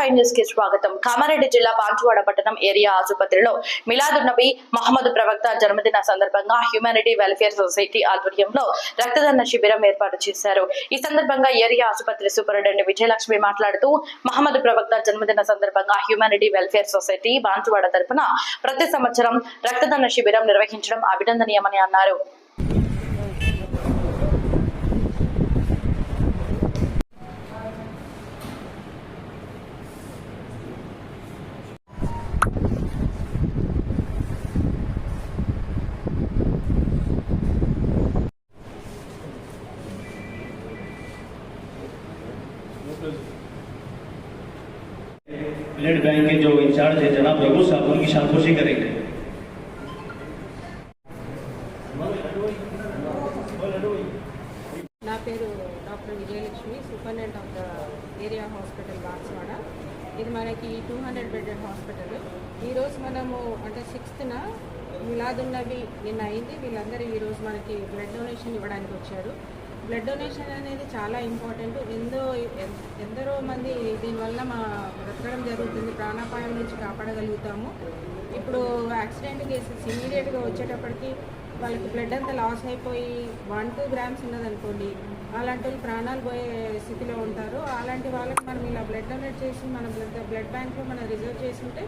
Five న్యూస్కి స్వాగతం. కామారెడ్డి జిల్లా బాన్సువాడ పట్టణం ఏరియా ఆసుపత్రిలో మిలాదున్ నబీ మహమ్మద్ ప్రవక్త జన్మదిన సందర్భంగా హ్యూమానిటీ వెల్ఫేర్ సొసైటీ ఆధ్వర్యంలో రక్తదాన శిబిరం ఏర్పాటు చేశారు. ఈ సందర్భంగా ఏరియా ఆసుపత్రి సూపరింటెండెంట్ విజయలక్ష్మి మాట్లాడుతూ మహమ్మద్ ప్రవక్త జన్మదిన సందర్భంగా హ్యూమానిటీ వెల్ఫేర్ సొసైటీ బాన్సువాడ తరపున ప్రతి సంవత్సరం రక్తదాన శిబిరం నిర్వహించడం అభినందనీయమని అన్నారు. ब्लड बैंक के जो इंचार्ज है जनाब रघु साहब उनकी शानखुशी करेंगे నా పేరు doctor Vijayalakshmi superintendent of the area hospital Banswada ఇది మనకి టూ హండ్రెడ్ బెడెడ్ హాస్పిటల్ ఈరోజు మనము అంటే సిక్స్త్న మిలాదున్నవి నిన్న అయింది వీళ్ళందరూ ఈరోజు మనకి బ్లడ్ డొనేషన్ ఇవ్వడానికి వచ్చారు బ్లడ్ డొనేషన్ అనేది చాలా ఇంపార్టెంట్. ఎందో ఎందరో మంది దీనివల్ల మా బ్రతకడం జరుగుతుంది. ప్రాణాపాయం నుంచి కాపాడగలుగుతాము. ఇప్పుడు యాక్సిడెంట్ కేసెస్ ఇమీడియట్గా వచ్చేటప్పటికి వాళ్ళకి బ్లడ్ అంతా లాస్ అయిపోయి వన్ టూ గ్రామ్స్ ఉన్నదనుకోండి అలాంటి వాళ్ళు ప్రాణాలు పోయే స్థితిలో ఉంటారు. అలాంటి వాళ్ళకి మనం ఇలా బ్లడ్ డొనేట్ చేసి మన బ్లడ్ బ్లడ్ బ్యాంక్లో మనం రిజర్వ్ చేసి ఉంటే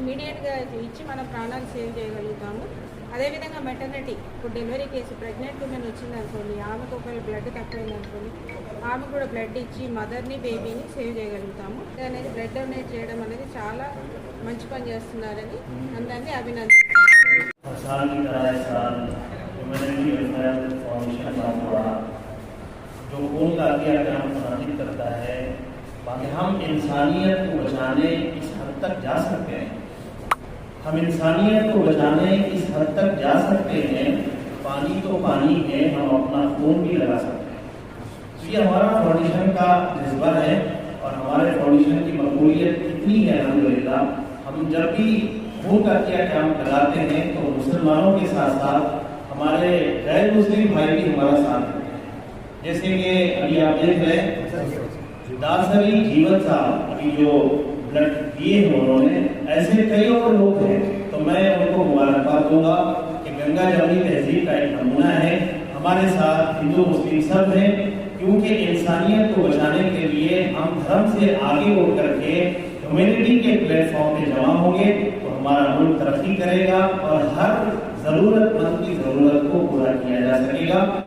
ఇమీడియట్గా ఇచ్చి మన ప్రాణాలు సేవ్ చేయగలుగుతాము అదేవిధంగా మెటర్నిటీ ఇప్పుడు డెలివరీ కేసు ప్రెగ్నెంట్ ఉమెన్ వచ్చింది అనుకోండి ఆమెకు ఒకవేళ బ్లడ్ తక్కువైంది అనుకోండి ఆమె కూడా బ్లడ్ ఇచ్చి మదర్ని బేబీని సేవ్ చేయగలుగుతాము ఇది అనేది బ్లడ్ డొనేట్ చేయడం అనేది చాలా మంచి పని చేస్తున్నారని అందరినీ అభినందిస్తున్నాను हर साल की तरह इस साल ह्यूमैनिटी वेलफेयर फाउंडेशन बांसवाड़ा जो खून का अतिया काम मुनाजित करता है बाकी हम इंसानियत को बचाने इस हद तक जा सकते हैं हम इंसानियत को बचाने इस हद तक जा सकते हैं। पानी तो पानी है, हम अपना खून भी लगा सकते हैं। तो ये हमारा फाउंडेशन का जज्बा है और हमारे फाउंडेशन की मकबूलियत इतनी है अलहमदिल्ला हम जब भी खून का क्या काम लगाते हैं तो मुसलमानों के साथ साथ हमारे गैर मुस्लिम भाई भी हमारा साथ देते हैं। जैसे कि अभी आप देख रहे हैं दासरी जीवन साहब, अभी जो दिए हैं उन्होंने, ऐसे कई और लोग हैं तो मैं उनको मुबारकबाद दूँगा कि गंगा जमनी तहजीब का एक नमूना है। हमारे साथ हिंदू मुस्लिम सब हैं, क्योंकि इंसानियत को बचाने के लिए हम धर्म से आगे उठ करके ह्यूमैनिटी के प्लेटफॉर्म पे जमा होंगे तो हमारा मुल्क तरक्की करेगा और हर जरूरतमंद की ज़रूरत को पूरा किया जा सकेगा।